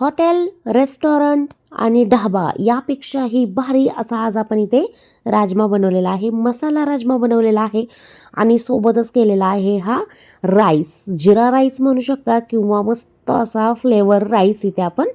Hotel restaurant आणि ढाबा यापेक्षाही भारी असा आज आपण इथे राजमा बनवलेला आहे. मसाला राजमा बनवलेला आहे आणि सोबतच केलेला आहे हा राईस. जिरा राईस म्हणू शकता किंवा मस्त असा फ्लेवर राईस इथे आपण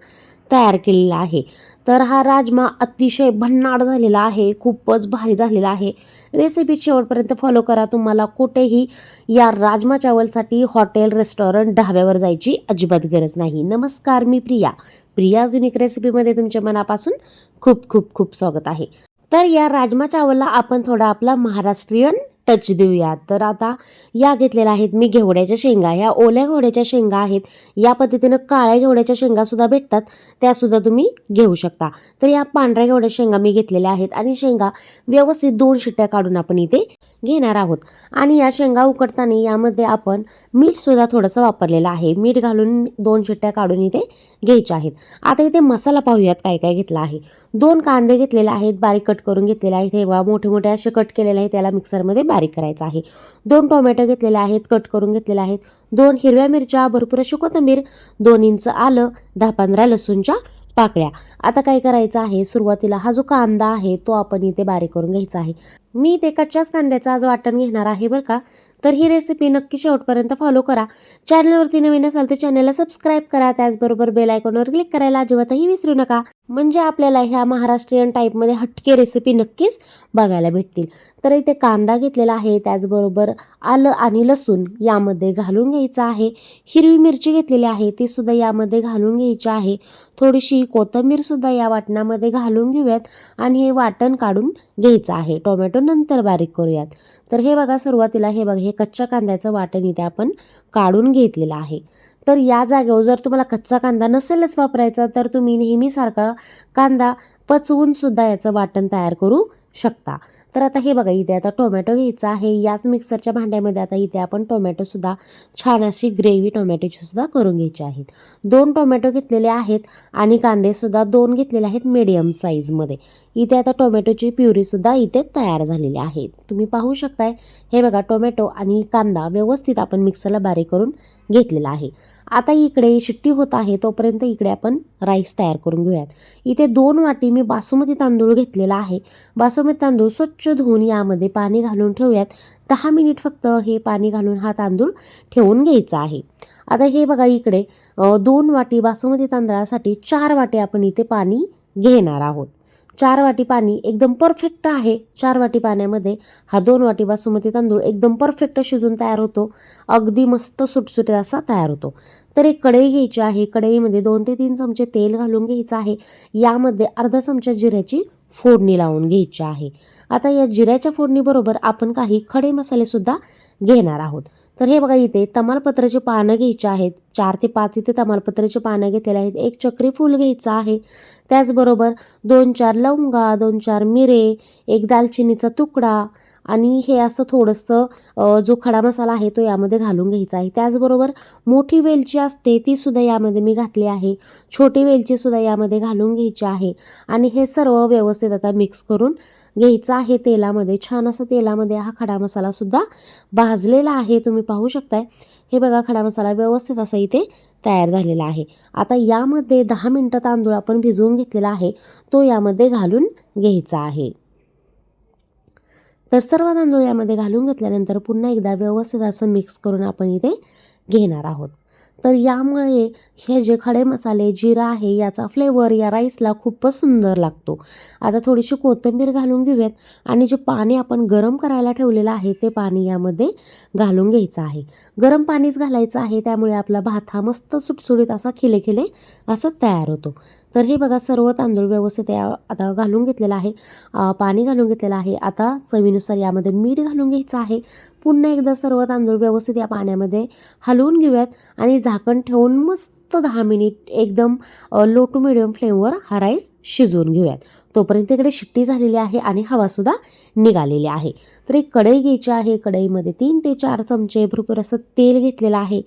तयार केलेला आहे. तर हा राजमा अतिशय भन्नाट झालेला आहे खूपच भारी झालेला आहे. रेसिपी शेवटपर्यंत फॉलो करा. तुम्हाला कुठेही या राजमा चावलसाठी हॉटेल रेस्टॉरंट ढाब्यावर जायची अजिबात गरज नाही. नमस्कार मी प्रिया. प्रिया युनिक रेसिपीमध्ये तुमच्या मनापासून खूप खूप खूप स्वागत आहे. तर या राजमा चावलला आपण थोडा आपला महाराष्ट्रीयन टच देऊया तर आता या घेतलेल्या आहेत मी घेवड्याच्या शेंगा. ह्या ओल्या घेवड्याच्या शेंगा आहेत. या पद्धतीनं काळ्या घेवड्याच्या शेंगासुद्धा भेटतात. त्यासुद्धा तुम्ही घेऊ शकता. तर या पांढऱ्या घेवड्या शेंगा मी घेतलेल्या आहेत आणि शेंगा व्यवस्थित दोन शिट्ट्या काढून आपण इथे घेणार आहोत. आणि या शेंगा उकडताना यामध्ये आपण मीठसुद्धा थोडंसं वापरलेलं आहे. मीठ घालून दोन शिट्ट्या काढून इथे घ्यायच्या आहेत. आता इथे मसाला पाहूयात काय काय घेतला आहे. दोन कांदे घेतलेले आहेत बारीक कट करून घेतलेले आहेत. हे बघा मोठे मोठे असे कट केलेले आहेत. त्याला मिक्सरमध्ये बारीक करायचं आहे. दोन टोमॅटो घेतलेले आहेत कट करून घेतलेले आहेत. दोन हिरव्या मिरच्या भरपूर अशी कोथंबीर दोन इंच आलं दहा पंधरा लसूणच्या पाकळ्या. आता काय करायचं आहे? सुरुवातीला हा जो कांदा आहे तो आपण इथे बारीक करून घ्यायचा आहे. मी ते कच्च्याच कांद्याचं आज वाटण घेणार आहे बरं का? तर ही रेसिपी नक्की शेवटपर्यंत फॉलो करा. चॅनलवरती नवीन असाल तर चॅनलला सबस्क्राईब करा. त्याचबरोबर बेल आयकॉनवर क्लिक करायला अजिबातही विसरू नका. म्हणजे आपल्याला ह्या महाराष्ट्रीयन टाईपमध्ये हटके रेसिपी नक्कीच बघायला भेटतील. तर इथे कांदा घेतलेला आहे. त्याचबरोबर आलं आणि लसूण यामध्ये घालून घ्यायचं आहे. हिरवी मिरची घेतलेली आहे. ती सुद्धा यामध्ये घालून घ्यायची आहे. थोडीशी कोथिंबीरसुद्धा या वाटणामध्ये घालून घेऊयात आणि हे वाटण काढून घ्यायचं आहे. टोमॅटो नंतर बारीक करूयात. तर हे बघा सुरुवातीला हे बघा हे कच्च्या कांद्याचं वाटण इथे आपण काढून घेतलेलं आहे. तर या जागेवर जर तुम्हाला कच्चा कांदा नसेलच वापरायचा तर तुम्ही नेहमीसारखा कांदा पचवून सुद्धा याचं वाटण तयार करू शकता. तर आता हे बघा इथे आता टोमॅटो घ्यायचा आहे. याच मिक्सरच्या भांड्यामध्ये आता इथे आपण टोमॅटोसुद्धा छान अशी ग्रेव्ही टोमॅटोची सुद्धा करून घ्यायची आहेत. दोन टोमॅटो घेतलेले आहेत आणि कांदेसुद्धा दोन घेतलेले आहेत मीडियम साईजमध्ये इथे आता टोमॅटोची प्युरीसुद्धा इथे तयार झालेली आहे. तुम्ही पाहू शकताय हे बघा टोमॅटो आणि कांदा व्यवस्थित आपण मिक्सरला बारीक करून घेतलेला आहे. आता इकडे शिट्टी होत आहे तोपर्यंत इकडे आपण राईस तयार करून घेऊयात. इथे दोन वाटी मी बासुमती तांदूळ घेतलेला आहे. बासुमती तांदूळ स्वच्छ धुवून यामध्ये पाणी घालून ठेवूयात. दहा मिनिट फक्त हे पाणी घालून हा तांदूळ ठेवून घ्यायचा आहे. आता हे बघा इकडे दोन वाटी बासुमती तांदळासाठी चार वाटी आपण इथे पाणी घेणार आहोत. चार वाटी पाणी एकदम परफेक्ट आहे. चार वाटी पाण्यामध्ये हा दोन वाटी बासुमती तांदूळ एकदम परफेक्ट शिजून तयार होतो. अगदी मस्त सुटसुटीत असा तयार होतो. तर एक कढई घ्यायची आहे. कढईमध्ये दोन ते तीन चमचे तेल घालून घ्यायचं आहे. यामध्ये अर्धा चमचा जिऱ्याची फोडणी लावून घ्यायची आहे. आता या जिऱ्याच्या फोडणीबरोबर आपण काही खडे मसालेसुद्धा घेणार आहोत. तर हे बघा इथे तमालपत्राची पानं घ्यायची आहेत. चार ते पाच इथे तमालपत्राची पानं घेतलेली आहेत. एक चक्री फूल घ्यायचं आहे. त्याचबरोबर दोन चार लवंगा दोन चार मिरे एक दालचिनीचा तुकडा आणि हे असं थोडंसं जो खडा मसाला आहे तो यामध्ये घालून घ्यायचा आहे. त्याचबरोबर मोठी वेलची असते ती सुद्धा यामध्ये मी घातली आहे. छोटी वेलची सुद्धा यामध्ये घालून घ्यायची आहे. आणि हे सर्व व्यवस्थित आता मिक्स करून घ्यायचं आहे तेलामध्ये. छान असं तेलामध्ये हा खडा मसाला सुद्धा भाजलेला आहे. तुम्ही पाहू शकताय. हे बघा खडा मसाला व्यवस्थित असा इथे तयार झालेला आहे. आता यामध्ये दहा मिनटं तांदूळ आपण भिजवून घेतलेला आहे. तो यामध्ये घालून घ्यायचा आहे. तर सर्व तांदूळ यामध्ये घालून घेतल्यानंतर पुन्हा एकदा व्यवस्थित असं मिक्स करून आपण इथे घेणार आहोत. तर यामुळे हे जे खडे मसाले जिरा आहे याचा फ्लेवर या राईसला खूपच सुंदर लागतो. आता थोडीशी कोथिंबीर घालून घेऊयात. आणि जे पाणी आपण गरम करायला ठेवलेलं आहे ते पाणी यामध्ये घालून घ्यायचं आहे. गरम पाणीच घालायचं आहे त्यामुळे आपला भात हा मस्त सुटसुटीत असा खिले खिले असा तयार होतो. तर हे बघा सर्व तांदूळ व्यवस्थित या आता घालून घेतलेलं आहे. पाणी घालून घेतलेलं आहे. आता चवीनुसार यामध्ये मीठ घालून घ्यायचं आहे. पुन्हा एकदा सर्व तांदूळ व्यवस्थित या पाण्यामध्ये हलवून घेऊयात आणि झाकण ठेवून मस्त दहा मिनिट एकदम लो टू मिडियम फ्लेमवर हा राईस शिजवून घेऊयात. तोपर्यंत इकडे शिट्टी झालेली आहे आणि हवासुद्धा निघालेली आहे. तर एक कढई घ्यायची आहे. कढईमध्ये तीन ते चार चमचे भरपूर असं तेल घेतलेलं आहे.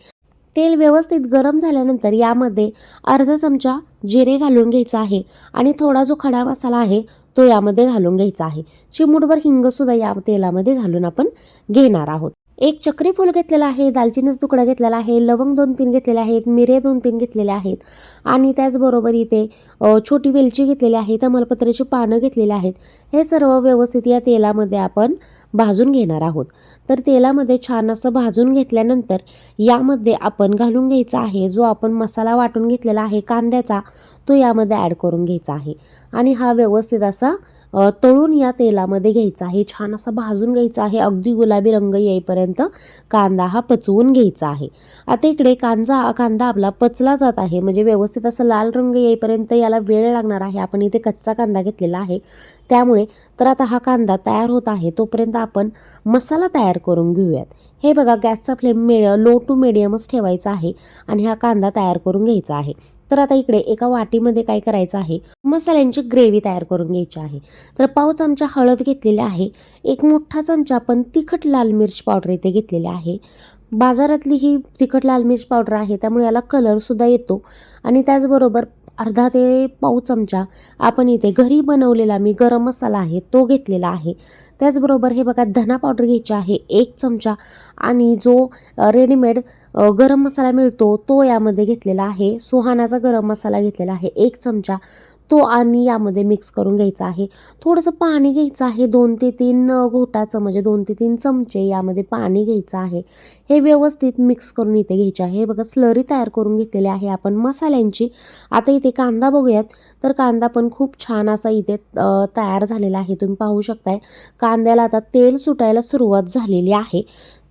तेल व्यवस्थित गरम झाल्यानंतर यामध्ये अर्धा चमचा जिरे घालून घ्यायचा आहे आणि थोडा जो खडा मसाला आहे तो यामध्ये घालून घ्यायचा आहे. चिमूटभर हिंगसुद्धा या तेलामध्ये घालून आपण घेणार आहोत. एक चक्री फूल घेतलेला आहे दालचिनीचा तुकडा घेतलेला आहे लवंग दोन तीन घेतलेले आहेत मिरे दोन तीन घेतलेले आहेत आणि त्याचबरोबर इथे छोटी वेलची घेतलेली आहे तमालपत्राची पानं घेतलेली आहेत. हे सर्व व्यवस्थित या तेलामध्ये आपण भाजून घेणार आहोत. तर तेलामध्ये छान असं भाजून घेतल्यानंतर यामध्ये आपण घालून घ्यायचा आहे. जो आपण मसाला वाटून घेतलेला आहे कांद्याचा तो यामध्ये ॲड करून घ्यायचा आहे. आणि हा व्यवस्थित असा तळून या तेलामध्ये घ्यायचा आहे. छान असा भाजून घ्यायचा आहे. अगदी गुलाबी रंग येईपर्यंत कांदा हा पचवून घ्यायचा आहे. आता इकडे कांदा कांदा आपला पचला जात आहे. म्हणजे व्यवस्थित असं लाल रंग येईपर्यंत याला वेळ लागणार आहे. आपण इथे कच्चा कांदा घेतलेला आहे. त्यामुळे तर आता हा कांदा तयार होत आहे तोपर्यंत आपण मसाला तयार करून घेऊयात. हे बघा गॅसचा फ्लेम मे लो टू मिडियमच ठेवायचा आहे आणि हा कांदा तयार करून घ्यायचा आहे. तर आता इकडे एका वाटीमध्ये काय करायचं आहे? मसाल्यांची ग्रेव्ही तयार करून घ्यायची आहे. तर पाव चमचा हळद घेतलेली आहे एक मोठा चमचा आपण तिखट लाल मिर्च पावडर इथे घेतलेली आहे. बाजारातली ही तिखट लाल मिर्च पावडर आहे त्यामुळे याला कलरसुद्धा येतो. आणि त्याचबरोबर अर्धा ते पाव चमचा आपण इथे घरी बनवलेला मी गरम मसाला आहे तो घेतलेला आहे. त्याचबरोबर हे बघा धना पावडर घ्यायची आहे एक चमचा. आणि जो रेडीमेड गरम मसाला मिळतो तो यामध्ये घेतलेला आहे. सुहानाचा गरम मसाला घेतलेला आहे एक चमचा. तो आणि यामध्ये मिक्स करून घ्यायचा आहे. थोडंसं पाणी घ्यायचं आहे. दोन ते तीन घोटाचं म्हणजे दोन ते तीन चमचे यामध्ये पाणी घ्यायचं आहे. हे व्यवस्थित मिक्स करून इथे घ्यायचे आहे. हे बघा स्लरी तयार करून घेतलेली आहे आपण मसाल्यांची. आता इथे कांदा बघूयात. तर कांदा पण खूप छान असा इथे तयार झालेला आहे. तुम्ही पाहू शकताय. कांद्याला आता तेल सुटायला सुरुवात झालेली आहे.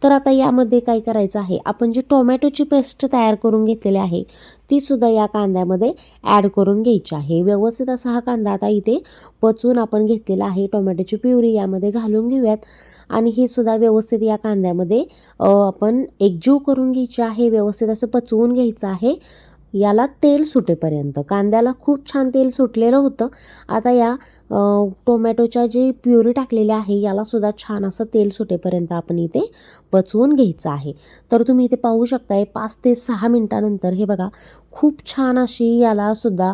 तर आता यामध्ये काय करायचं आहे? आपण जी टोमॅटोची पेस्ट तयार करून घेतलेली आहे ती सुद्धा या कांद्यामध्ये ॲड करून घ्यायची आहे. व्यवस्थित असा हा कांदा आता इथे पचवून आपण घेतलेला आहे. टोमॅटोची प्युरी यामध्ये घालून घेऊयात. आणि ही सुद्धा व्यवस्थित या कांद्यामध्ये आपण एकजीव करून घ्यायची आहे. व्यवस्थित असं पचवून घ्यायचं आहे. याला तेल सुटेपर्यंत. कांद्याला खूप छान तेल सुटलेलं होतं. आता या टोमॅटोच्या जे प्युरी टाकलेली आहे यालासुद्धा छान असं तेल सुटेपर्यंत आपण इथे पचवून घ्यायचं आहे. तर तुम्ही इथे पाहू शकताय पाच ते सहा मिनटानंतर हे बघा खूप छान अशी याला सुद्धा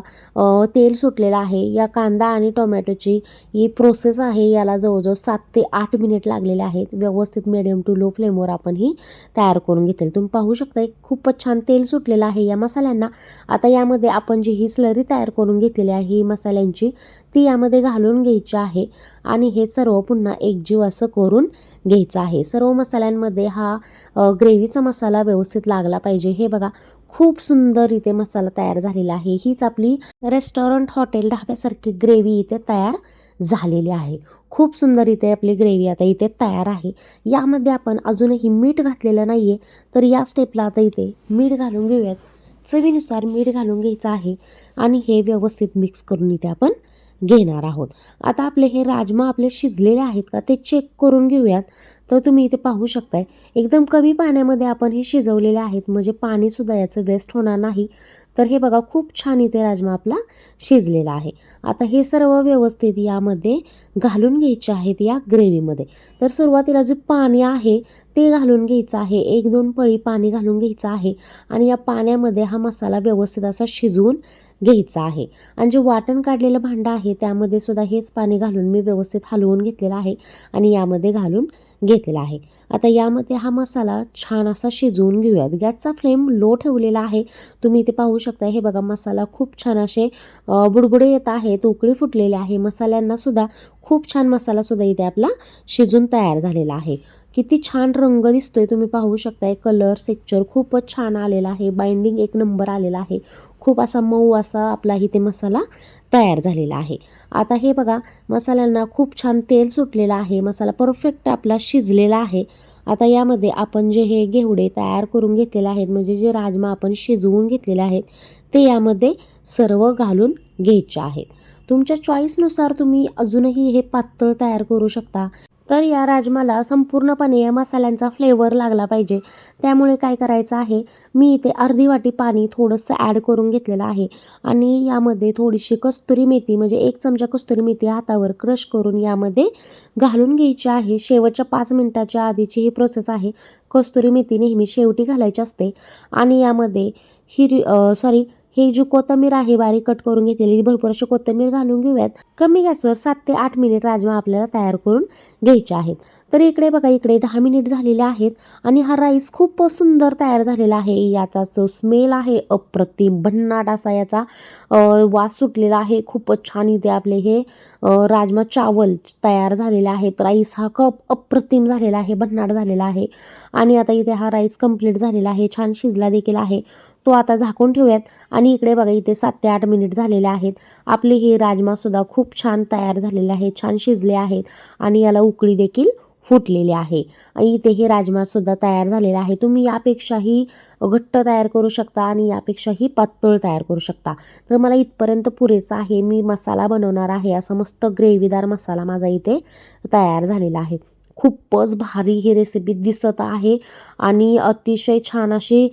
तेल सुटलेलं आहे. या कांदा आणि टोमॅटोची ही प्रोसेस आहे याला जवळजवळ सात ते आठ मिनिट लागलेले आहेत. व्यवस्थित मिडियम टू लो फ्लेमवर आपण ही तयार करून घेतली तुम्ही पाहू शकताय खूपच छान तेल सुटलेलं आहे या मसाल्यांना. आता यामध्ये आपण जी ही स्लरी तयार करून घेतलेली आहे ही मसाल्यांची ती यामध्ये घालून घ्यायचे आहे. आणि हे सर्व पुन्हा एकजीव असं करून घ्यायचं आहे. सर्व मसाल्यांमध्ये हा ग्रेव्हीचा मसाला व्यवस्थित लागला पाहिजे. हे बघा खूप सुंदर इथे मसाला तयार झालेला आहे. हीच आपली रेस्टॉरंट हॉटेल ढाब्यासारखी ग्रेव्ही इथे तयार झालेली आहे. खूप सुंदर इथे आपली ग्रेव्ही आता इथे तयार आहे. यामध्ये आपण अजूनही मीठ घातलेलं नाही आहे तर या स्टेपला आता इथे मीठ घालून घेऊयात. चवीनुसार मीठ घालून घ्यायचं आहे. आणि हे व्यवस्थित मिक्स करून इथे आपण घेणार आहोत. आता आपले हे राजमा आपले शिजलेले आहेत का ते चेक करून घेऊयात. तर तुम्ही इथे पाहू शकताय एकदम कमी पाण्यामध्ये आपण हे शिजवलेले आहेत. म्हणजे पाणीसुद्धा याचं वेस्ट होणार नाही. तर हे बघा खूप छान इथे राजमा आपला शिजलेला आहे. आता हे सर्व व्यवस्थित यामध्ये घालून घ्यायचे आहेत या ग्रेव्हीमध्ये तर सुरुवातीला जे पाणी आहे ते घालून घ्यायचं आहे. एक दोन पळी पाणी घालून घ्यायचं आहे. आणि या पाण्यामध्ये हा मसाला व्यवस्थित असा शिजवून घ्यायचा आहे. आणि जे वाटण काढलेलं भांडं आहे त्यामध्ये सुद्धा हेच पाणी घालून मी व्यवस्थित हलवून घेतलेलं आहे आणि यामध्ये घालून घेतलेला आहे. आता यामध्ये हा मसाला छान असा शिजवून घेऊयात. गॅसचा फ्लेम लो ठेवलेला आहे. तुम्ही इथे पाहू शकता हे बघा मसाला खूप छान असे बुडबुडे येत आहेत उकळी फुटलेले आहे. मसाल्यांनासुद्धा खूप छान मसालासुद्धा इथे आपला शिजून तयार झालेला आहे. किती छान रंग दिसतोय तुम्ही पाहू शकताय. कलर सेक्चर खूपच छान आलेला आहे. बाइंडिंग एक नंबर आलेला आहे. खूप असा मऊ असा आपला इथे मसाला तयार झालेला आहे. आता हे बघा मसाल्यांना खूप छान तेल सुटलेलं आहे. मसाला परफेक्ट आपला शिजलेला आहे. आता यामध्ये आपण जे हे घेवडे तयार करून घेतलेले आहेत म्हणजे जे राजमा आपण शिजवून घेतलेले आहेत ते यामध्ये सर्व घालून घ्यायचे आहेत. तुमच्या चॉईसनुसार तुम्ही अजूनही हे पातळ तयार करू शकता. तर या राजमाला संपूर्णपणे या मसाल्यांचा फ्लेवर लागला पाहिजे. त्यामुळे काय करायचं आहे मी इथे अर्धी वाटी पाणी थोडंसं ॲड करून घेतलेलं आहे. आणि यामध्ये थोडीशी कस्तुरी मेथी म्हणजे एक चमचा कस्तुरी मेथी हातावर क्रश करून यामध्ये घालून घ्यायची आहे. शेवटच्या पाच मिनटाच्या आधीची ही प्रोसेस आहे. कस्तुरी मेथी नेहमी शेवटी घालायची असते. आणि यामध्ये हिरवी सॉरी ही जी कोथंबीर आहे बारीक कट करून घेतलेली भरपूर अशी कोथंबीर घालून घेऊयात. कमी गॅसवर सात ते आठ मिनिट राजमा आपल्याला तयार करून घ्यायचे आहेत. तर इकडे बघा इकडे दहा मिनिट झालेले आहेत आणि हा राईस खूप सुंदर तयार झालेला आहे. याचा जो स्मेल आहे अप्रतिम भन्नाट असा याचा वास सुटलेला आहे. खूपच छान इथे आपले हे राजमा चावल तयार झालेले आहेत. राईस हा कप अप्रतिम झालेला आहे भन्नाट झालेला आहे. आणि आता इथे हा राईस कंप्लीट झालेला आहे. छान शिजला देखील आहे. तो आता झाकून ठेवूयात. आणि इकडे बघा इथे सात ते आठ मिनिट झालेले आहेत. आपले हे राजमासुद्धा खूप छान तयार झालेले आहे छान शिजले आहेत आणि याला उकळी देखील फुटलेले आहे. आणि इथे हे राजमासुद्धा तयार झालेला आहे. तुम्ही यापेक्षाही घट्ट तयार करू शकता आणि यापेक्षाही पातळ तयार करू शकता. तर मला इथपर्यंत पुरेसा आहे. मी मसाला बनवणार आहे असा मस्त ग्रेव्हीदार मसाला माझा इथे तयार झालेला आहे. खूपच भारी ही रेसिपी दिसत आहे आणि अतिशय छान अशी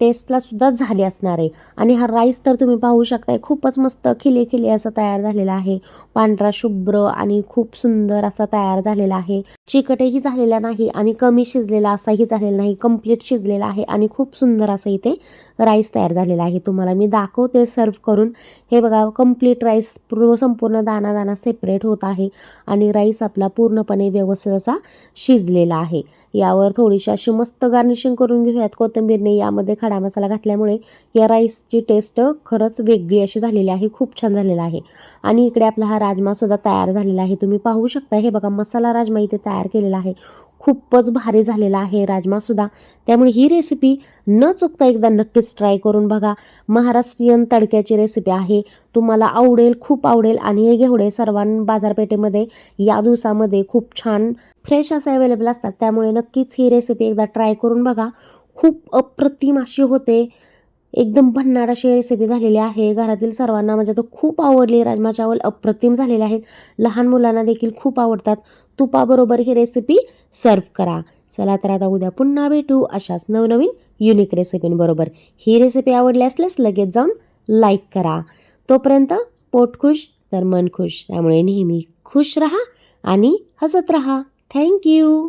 टेस्टला सुद्धा झाली असणार आहे. आणि हा राईस तर तुम्ही पाहू शकताय खूपच मस्त खिले खिले असा तयार झालेला आहे. पांढरा शुभ्र आणि खूप सुंदर असा तयार झालेला आहे. चिकटही झालेला नाही आणि कमी शिजलेला असाही झालेला नाही. कंप्लीट शिजलेला आहे आणि खूप सुंदर असं इथे राईस तयार झालेला आहे. तुम्हाला मी दाखवते सर्व करून. हे बघा कंप्लीट राईस पूर्ण संपूर्ण दाना दाना सेपरेट होत आहे आणि राईस आपला पूर्णपणे व्यवस्थित असा शिजलेला आहे. यावर थोडीशी अशी मस्त गार्निशिंग करून घेऊयात कोथिंबीरने. यामध्ये खडा मसाला घातल्यामुळे या राईसची टेस्ट खरंच वेगळी अशी झालेली आहे. खूप छान झालेला आहे. आणि इकडे आपला हा राजमासुद्धा तयार झालेला आहे. तुम्ही पाहू शकता. हे बघा मसाला राजमा इथे तयार केलेला आहे. खूपच भारी झालेला आहे राजमासुद्धा त्यामुळे ही रेसिपी न चुकता एकदा नक्कीच ट्राय करून बघा. महाराष्ट्रीयन तडक्याची रेसिपी आहे. तुम्हाला आवडेल खूप आवडेल आणि हे घेवडे सर्वां बाजारपेठेमध्ये या दिवसामध्ये खूप छान फ्रेश असे अवेलेबल असतात. त्यामुळे नक्कीच ही रेसिपी एकदा ट्राय करून बघा. खूप अप्रतिम अशी होते. एकदम भन्नाट अशी रेसिपी झालेली आहे. घरातील सर्वांना म्हणजे तो खूप आवडली. राजमा चावल अप्रतिम झालेले आहेत. लहान मुलांना देखील खूप आवडतात. तुपाबरोबर ही रेसिपी सर्व करा. चला तर आता उद्या पुन्हा भेटू अशाच नवनवीन युनिक रेसिपींबरोबर ही रेसिपी आवडली असल्यास लगेच जाऊन लाईक करा. तोपर्यंत पोट खुश तर मन खुश. त्यामुळे नेहमी खुश रहा आणि हसत रहा. थँक्यू